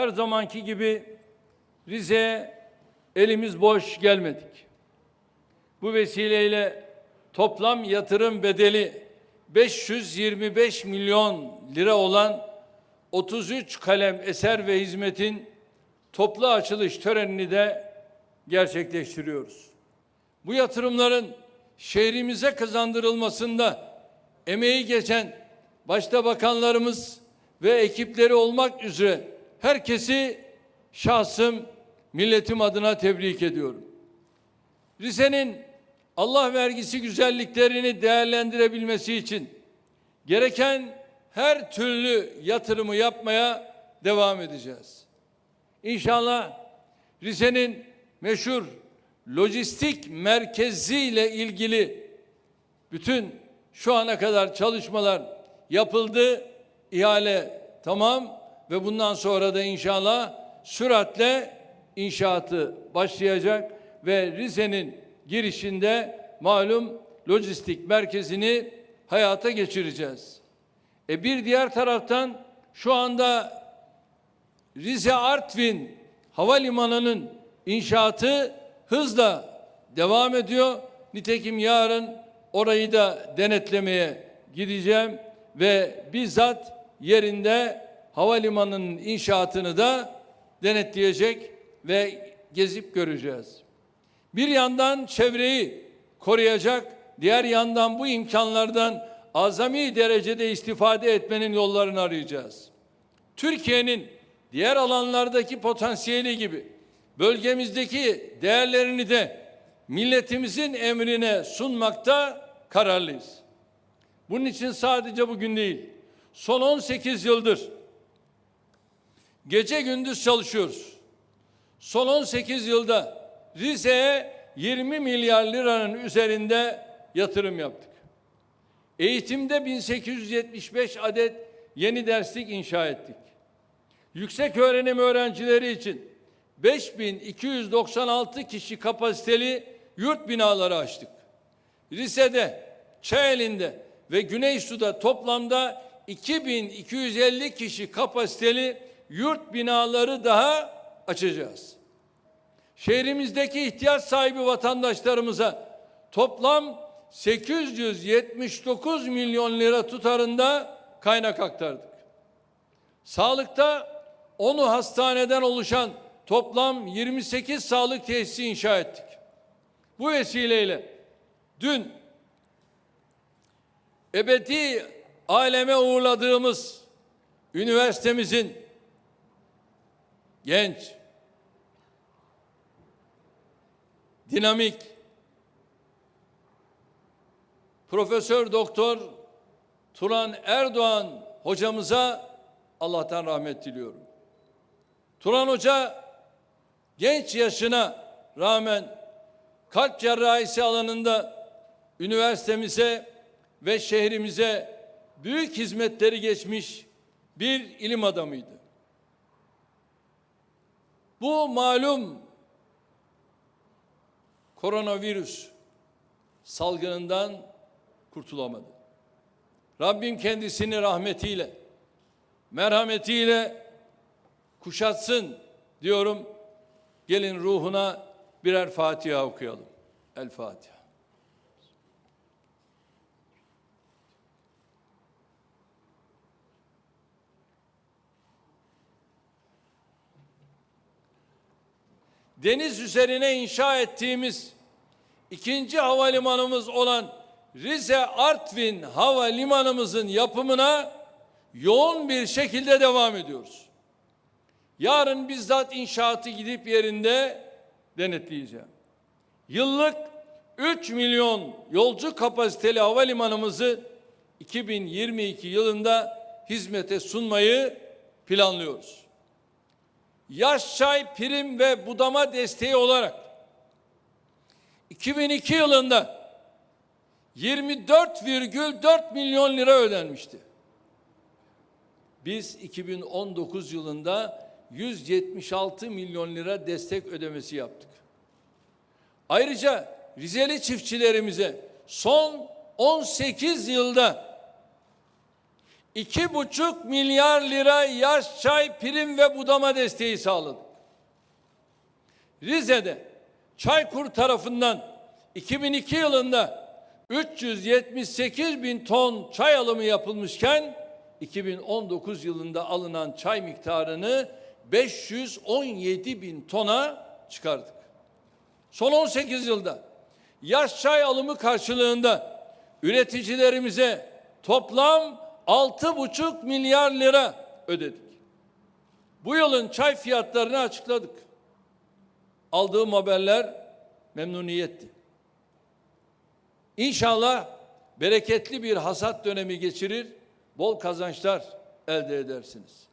her zamanki gibi Rize'ye elimiz boş gelmedik. Bu vesileyle toplam yatırım bedeli 525 milyon lira olan 33 kalem eser ve hizmetin toplu açılış törenini de gerçekleştiriyoruz. Bu yatırımların şehrimize kazandırılmasında emeği geçen başta bakanlarımız ve ekipleri olmak üzere herkesi şahsım milletim adına tebrik ediyorum. Rize'nin Allah vergisi güzelliklerini değerlendirebilmesi için gereken her türlü yatırımı yapmaya devam edeceğiz. İnşallah Rize'nin meşhur lojistik merkeziyle ilgili bütün şu ana kadar çalışmalar yapıldı. İhale tamam ve bundan sonra da inşallah süratle inşaatı başlayacak ve Rize'nin girişinde malum lojistik merkezini hayata geçireceğiz. E bir diğer taraftan şu anda Rize Artvin Havalimanı'nın inşaatı hızla devam ediyor. Nitekim yarın orayı da denetlemeye gideceğim ve bizzat yerinde havalimanının inşaatını da denetleyecek ve gezip göreceğiz. Bir yandan çevreyi koruyacak, diğer yandan bu imkanlardan azami derecede istifade etmenin yollarını arayacağız. Türkiye'nin diğer alanlardaki potansiyeli gibi bölgemizdeki değerlerini de milletimizin emrine sunmakta kararlıyız. Bunun için sadece bugün değil, son 18 yıldır gece gündüz çalışıyoruz. Son 18 yılda Rize'ye 20 milyar liranın üzerinde yatırım yaptık. Eğitimde 1875 adet yeni derslik inşa ettik. Yüksek öğrenim öğrencileri için 5296 kişi kapasiteli yurt binaları açtık. Rize'de, Çayeli'nde ve Güneysu'da toplamda 2250 kişi kapasiteli yurt binaları daha açacağız. Şehrimizdeki ihtiyaç sahibi vatandaşlarımıza toplam 879 milyon lira tutarında kaynak aktardık. Sağlıkta 10'u hastaneden oluşan toplam 28 sağlık tesisi inşa ettik. Bu vesileyle dün ebedi aleme uğurladığımız üniversitemizin genç, dinamik, Profesör Doktor Turan Erdoğan hocamıza Allah'tan rahmet diliyorum. Turan Hoca genç yaşına rağmen kalp cerrahisi alanında üniversitemize ve şehrimize büyük hizmetleri geçmiş bir ilim adamıydı. Bu malum koronavirüs salgınından kurtulamadı. Rabbim kendisini rahmetiyle, merhametiyle kuşatsın diyorum. Gelin ruhuna birer Fatiha okuyalım. El Fatiha. Deniz üzerine inşa ettiğimiz ikinci havalimanımız olan Rize Artvin Havalimanımızın yapımına yoğun bir şekilde devam ediyoruz. Yarın bizzat inşaatı gidip yerinde denetleyeceğim. Yıllık 3 milyon yolcu kapasiteli havalimanımızı 2022 yılında hizmete sunmayı planlıyoruz. Yaş çay prim ve budama desteği olarak 2002 yılında 24,4 milyon lira ödenmişti. Biz 2019 yılında 176 milyon lira destek ödemesi yaptık. Ayrıca Rizeli çiftçilerimize son 18 yılda iki buçuk milyar lira yaş çay prim ve budama desteği sağladık. Rize'de Çaykur tarafından 2002 yılında 378 bin ton çay alımı yapılmışken 2019 yılında alınan çay miktarını 517 bin tona çıkardık. Son 18 yılda yaş çay alımı karşılığında üreticilerimize toplam 6,5 milyar lira ödedik. Bu yılın çay fiyatlarını açıkladık. Aldığım haberler memnuniyetti. İnşallah bereketli bir hasat dönemi geçirir, bol kazançlar elde edersiniz.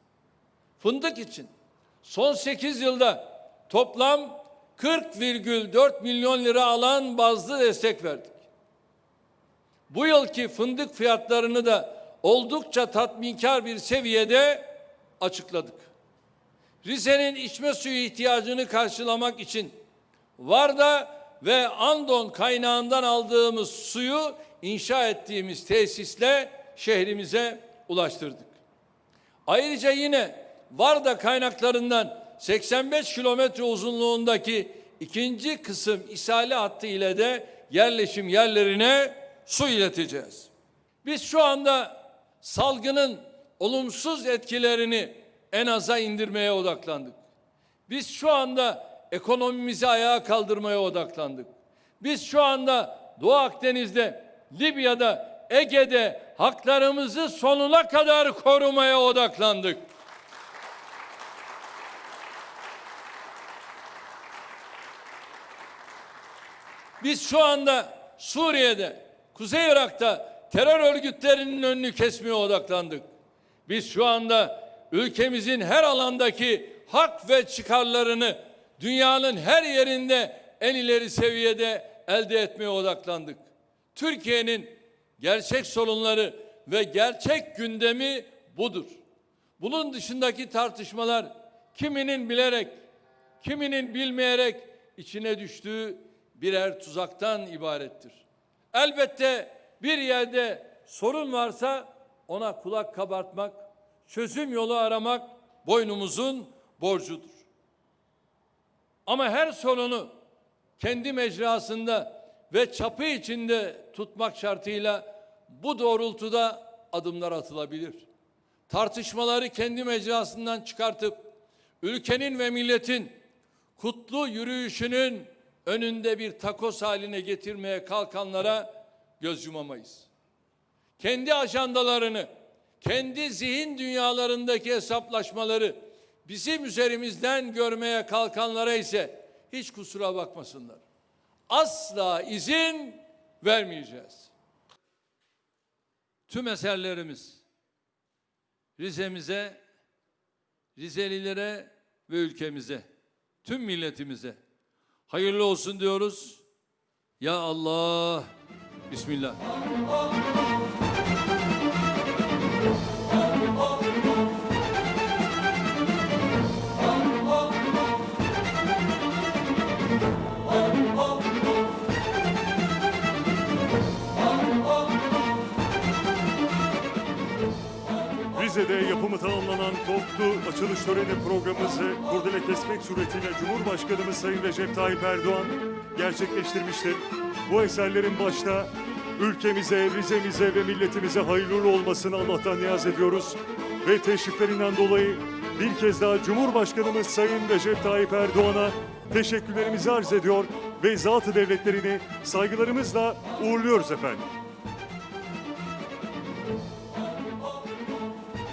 Fındık için son 8 yılda toplam 40,4 milyon lira alan bazlı destek verdik. Bu yılki fındık fiyatlarını da oldukça tatminkar bir seviyede açıkladık. Rize'nin içme suyu ihtiyacını karşılamak için Varda ve Andon kaynağından aldığımız suyu inşa ettiğimiz tesisle şehrimize ulaştırdık. Ayrıca yine Varda kaynaklarından 85 kilometre uzunluğundaki ikinci kısım isale hattı ile de yerleşim yerlerine su ileteceğiz. Biz şu anda salgının olumsuz etkilerini en aza indirmeye odaklandık. Biz şu anda ekonomimizi ayağa kaldırmaya odaklandık. Biz şu anda Doğu Akdeniz'de, Libya'da, Ege'de haklarımızı sonuna kadar korumaya odaklandık. Biz şu anda Suriye'de, Kuzey Irak'ta terör örgütlerinin önünü kesmeye odaklandık. Biz şu anda ülkemizin her alandaki hak ve çıkarlarını dünyanın her yerinde en ileri seviyede elde etmeye odaklandık. Türkiye'nin gerçek sorunları ve gerçek gündemi budur. Bunun dışındaki tartışmalar kiminin bilerek, kiminin bilmeyerek içine düştüğü birer tuzaktan ibarettir. Elbette bir yerde sorun varsa ona kulak kabartmak, çözüm yolu aramak boynumuzun borcudur. Ama her sorunu kendi mecrasında ve çapı içinde tutmak şartıyla bu doğrultuda adımlar atılabilir. Tartışmaları kendi mecrasından çıkartıp ülkenin ve milletin kutlu yürüyüşünün önünde bir takos haline getirmeye kalkanlara göz yumamayız. Kendi ajandalarını, kendi zihin dünyalarındaki hesaplaşmaları bizim üzerimizden görmeye kalkanlara ise hiç kusura bakmasınlar. Asla izin vermeyeceğiz. Tüm eserlerimiz Rize'mize, Rizelilere ve ülkemize, tüm milletimize hayırlı olsun diyoruz. Ya Allah, Bismillah. Rize'de yapımı tamamlanan toplu açılış töreni programımızı kurdele kesmek suretiyle Cumhurbaşkanımız Sayın Recep Tayyip Erdoğan gerçekleştirmiştir. Bu eserlerin başta ülkemize, Rize'mize ve milletimize hayırlı olmasını Allah'tan niyaz ediyoruz. Ve teşriflerinden dolayı bir kez daha Cumhurbaşkanımız Sayın Recep Tayyip Erdoğan'a teşekkürlerimizi arz ediyor ve zatı devletlerini saygılarımızla uğurluyoruz efendim.